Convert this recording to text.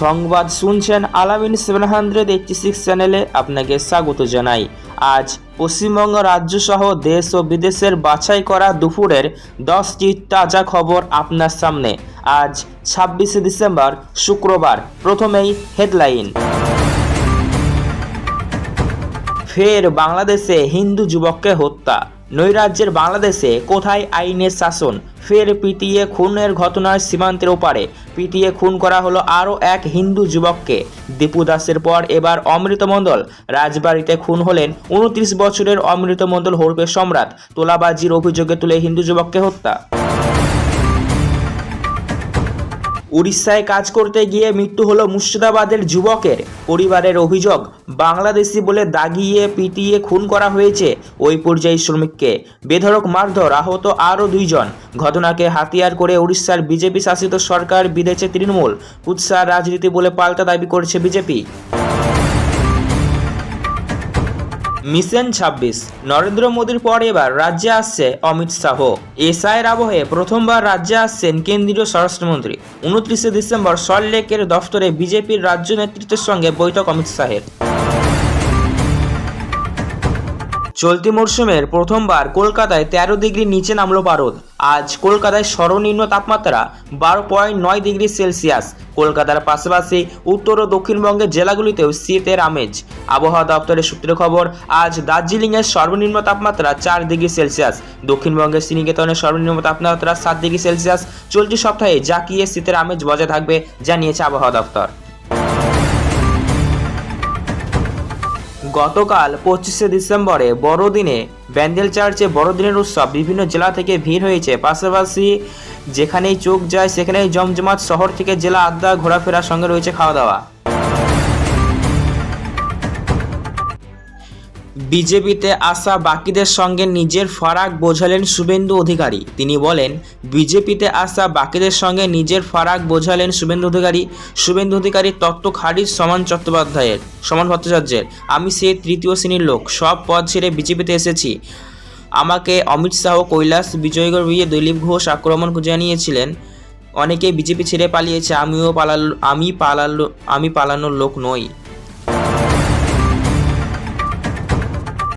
সংবাদ শুনছেন আলামিন সেভেন হান্ড্রেড এইটটি সিক্স চ্যানেলে আপনাকে স্বাগত জানাই। আজ পশ্চিমবঙ্গ রাজ্য সহ দেশ ও বিদেশের বাছাই করা দুপুরের দশটি তাজা খবর আপনার সামনে। আজ ছাব্বিশে ডিসেম্বর, শুক্রবার, প্রথমেই হেডলাইন। ফের বাংলাদেশে হিন্দু যুবককে হত্যা। নৈরাজ্যের বাংলাদেশে কোথায় আইনের শাসন? ফের পিটিয়ে খুনের ঘটনার সীমান্তের ওপারে। পিটিয়ে খুন করা হলো আরও এক হিন্দু যুবককে। দীপু দাসের পর এবার অমৃতমণ্ডল রাজবাড়িতে খুন হলেন উনত্রিশ বছরের অমৃতমণ্ডল হরপে সম্রাট। তোলাবাজির অভিযোগে তুলে হিন্দু যুবককে হত্যা। উড়িষ্যায় কাজ করতে গিয়ে মৃত্যু হলো মুর্শিদাবাদের যুবকের। পরিবারের অভিযোগ, বাংলাদেশি বলে দাগিয়ে, পিটিয়ে খুন করা হয়েছে ওই পর্যায়ী শ্রমিককে। বেধরক মারধর আহত আরও দুইজন। ঘটনাকে হাতিয়ার করে উড়িষ্যার বিজেপি শাসিত সরকার বিদেশে তৃণমূল। উৎসাহ রাজনীতি বলে পাল্টা দাবি করেছে বিজেপি। মিশন ছাব্বিশ। নরেন্দ্র মোদীর পর এবার রাজ্যে আসছে অমিত শাহ। এসআইয়ের আবহে প্রথমবার রাজ্যে আসছেন কেন্দ্রীয় স্বরাষ্ট্রমন্ত্রী। উনত্রিশে ডিসেম্বর সল্টলেকের দফতরে বিজেপির রাজ্য নেতৃত্বের সঙ্গে বৈঠক অমিত শাহের। চলতি মরশুমের প্রথমবার কলকাতায় তেরো ডিগ্রি নিচে নামলো পারদ আজ কলকাতায় সর্বনিম্ন তাপমাত্রা বারো পয়েন্ট নয় ডিগ্রি সেলসিয়াস। কলকাতার পাশাপাশি উত্তর ও দক্ষিণবঙ্গের জেলাগুলিতেও শীতের আমেজ। আবহাওয়া দপ্তরের সূত্রে খবর, আজ দার্জিলিংয়ের সর্বনিম্ন তাপমাত্রা চার ডিগ্রি সেলসিয়াস। দক্ষিণবঙ্গের শ্রীনিকেতনের সর্বনিম্ন তাপমাত্রা সাত ডিগ্রি সেলসিয়াস। চলতি সপ্তাহে জাকিয়ে শীতের আমেজ বজায় থাকবে, জানিয়েছে আবহাওয়া দপ্তর। গতকাল পঁচিশে ডিসেম্বরে বড়দিনে ব্যান্ডেল চার্চে বড়দিনের উৎসব বিভিন্ন জেলা থেকে ভিড় হয়েছে। পাশাপাশি যেখানেই চোখ যায়, সেখানেই জমজমাট শহর থেকে জেলা আড্ডা, ঘোরাফেরার সঙ্গে রয়েছে খাওয়া দাওয়া বিজেপিতে আসা বাকিদের সঙ্গে নিজের ফারাক বোঝালেন শুভেন্দু অধিকারী। তিনি বলেন, বিজেপিতে আসা বাকিদের সঙ্গে নিজের ফারাক বোঝালেন শুভেন্দু অধিকারী। শুভেন্দু অধিকারী তত্ত্ব খারিজ, সমান চট্টোপাধ্যায়ের, সমান ভট্টাচার্যের। আমি সে তৃতীয় শ্রেণির লোক, সব পদ ছেড়ে বিজেপিতে এসেছি। আমাকে অমিত শাহ, কৈলাস বিজয়গড় বিয়ে দিলীপ ঘোষ আক্রমণ জানিয়েছিলেন। অনেকে বিজেপি ছেড়ে পালিয়েছে, আমিও পালাল, আমি পালালো, আমি পালানোর লোক নই।